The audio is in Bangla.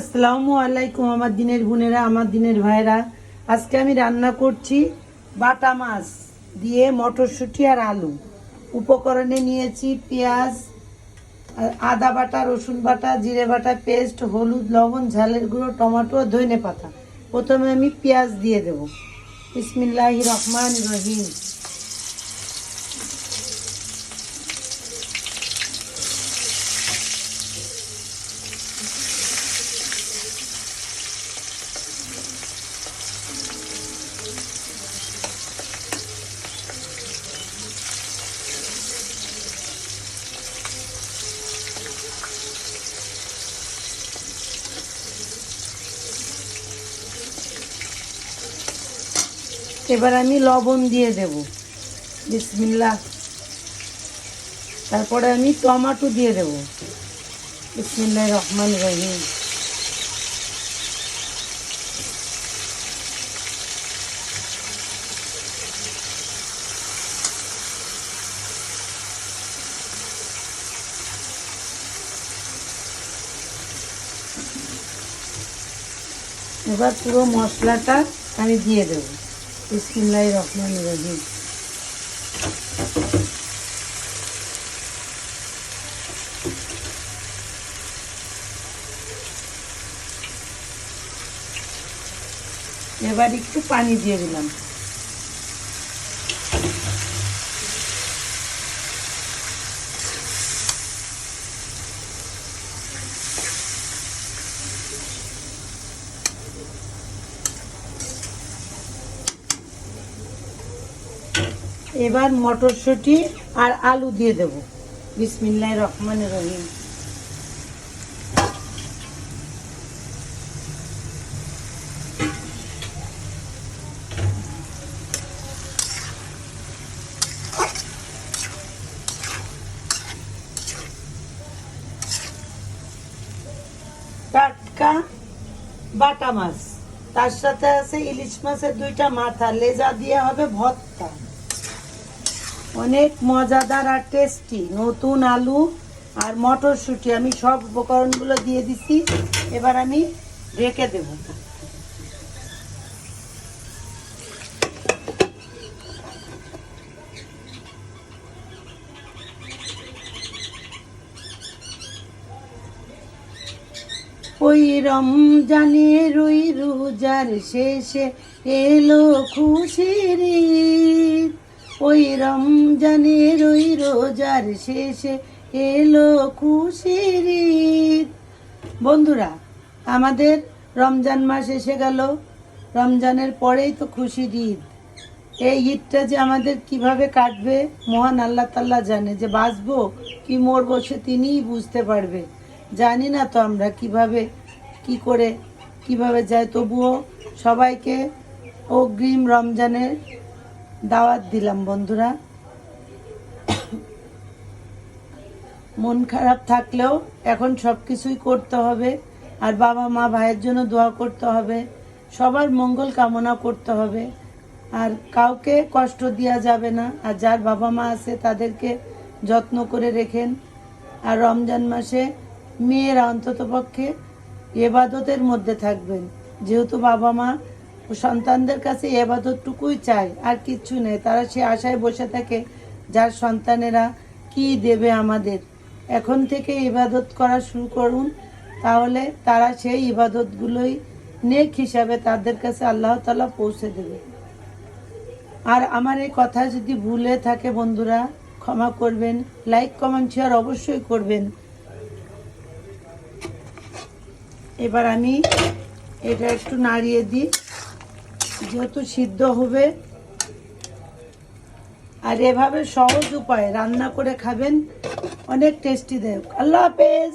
আসসালামু আলাইকুম আমার দিনের বোনেরা, আমার দিনের ভাইরা আজকে আমি রান্না করছি বাটা মাছ দিয়ে মটরশুঁটি আর আলু। উপকরণে নিয়েছি পেঁয়াজ, আদা বাটা, রসুন বাটা, জিরে বাটা, পেস্ট, হলুদ, লবণ, ঝালের গুঁড়ো, টমেটো ধনে পাতা প্রথমে আমি পেঁয়াজ দিয়ে দেব। বিসমিল্লাহ রহমান রহিম। এবার আমি লবণ দিয়ে দেব। বিসমিল্লা তারপরে আমি টমাটো দিয়ে দেব। বিসমিল্লাহ রহমান রহিম। এবার পুরো মশলাটা আমি দিয়ে দেবো। বিসমিল্লাহ রহমান রহিম। এবার একটু পানি দিয়ে দিলাম। এবার মটরশুঁটি আর আলু দিয়ে দেব। বিসমিল্লাহ রহমান রহিম। টাটকা বাটা মাছ। তার সাথে আছে ইলিশ মাছের দুইটা মাথা। লেজা দিয়ে হবে ভর্তা। অনেক মজাদার আর টেস্টি নতুন আলু আর মটরশুঁটি আমি সব উপকরণগুলো দিয়ে দিছি, এবার আমি ঢেকে দেব ওই রমজানের ওই রোজার শেষে এলো খুশির। ওই রমজানের ওই রোজার শেষে এলো খুশির। বন্ধুরা, আমাদের রমজান মাস এসে গেল। রমজানের পরেই তো খুশির ঈদ। এই ঈদটা যে আমাদের কীভাবে কাটবে, মহান আল্লাহ তাল্লাহ জানে। যে বাঁচবো, কি মরবো সে তিনিই বুঝতে পারবে। জানি না তো আমরা কীভাবে, কি করে, কীভাবে যায়। তবুও সবাইকে অগ্রিম রমজানের দাওয়াত দিলাম, বন্ধুরা। মন খারাপ থাকলেও এখন সব কিছুই করতে হবে। আর বাবা মা ভাইয়ের জন্য দোয়া করতে হবে। সবার মঙ্গল কামনা করতে হবে। আর কাউকে কষ্ট দেওয়া যাবে না। আর যার বাবা মা আছে, তাদেরকে যত্ন করে রেখেন। আর রমজান মাসে মেয়েরা অন্ততপক্ষে এবাদতের মধ্যে থাকবেন। যেহেতু বাবা মা সন্তানদের কাছে এবাদতটুকুই চায় আর কিচ্ছু নেই। তারা সে আশায় বসে থাকে, যার সন্তানেরা কি দেবে আমাদের? এখন থেকে ইবাদত করা শুরু করুন। তাহলে তারা সেই ইবাদতগুলোই নেক হিসাবে তাদের কাছে আল্লাহ তালা পৌঁছে দেবে। আর আমার এই কথা যদি ভুলে থাকে বন্ধুরা, ক্ষমা করবেন, লাইক, কমেন্ট, শেয়ার অবশ্যই করবেন। এবার আমি এটা একটু নাড়িয়ে দিই। যেহেতু সিদ্ধ হবে, আর এভাবে সহজ উপায় রান্না করে খাবেন, অনেক টেস্টি দেয়। আল্লাহ হাফেজ!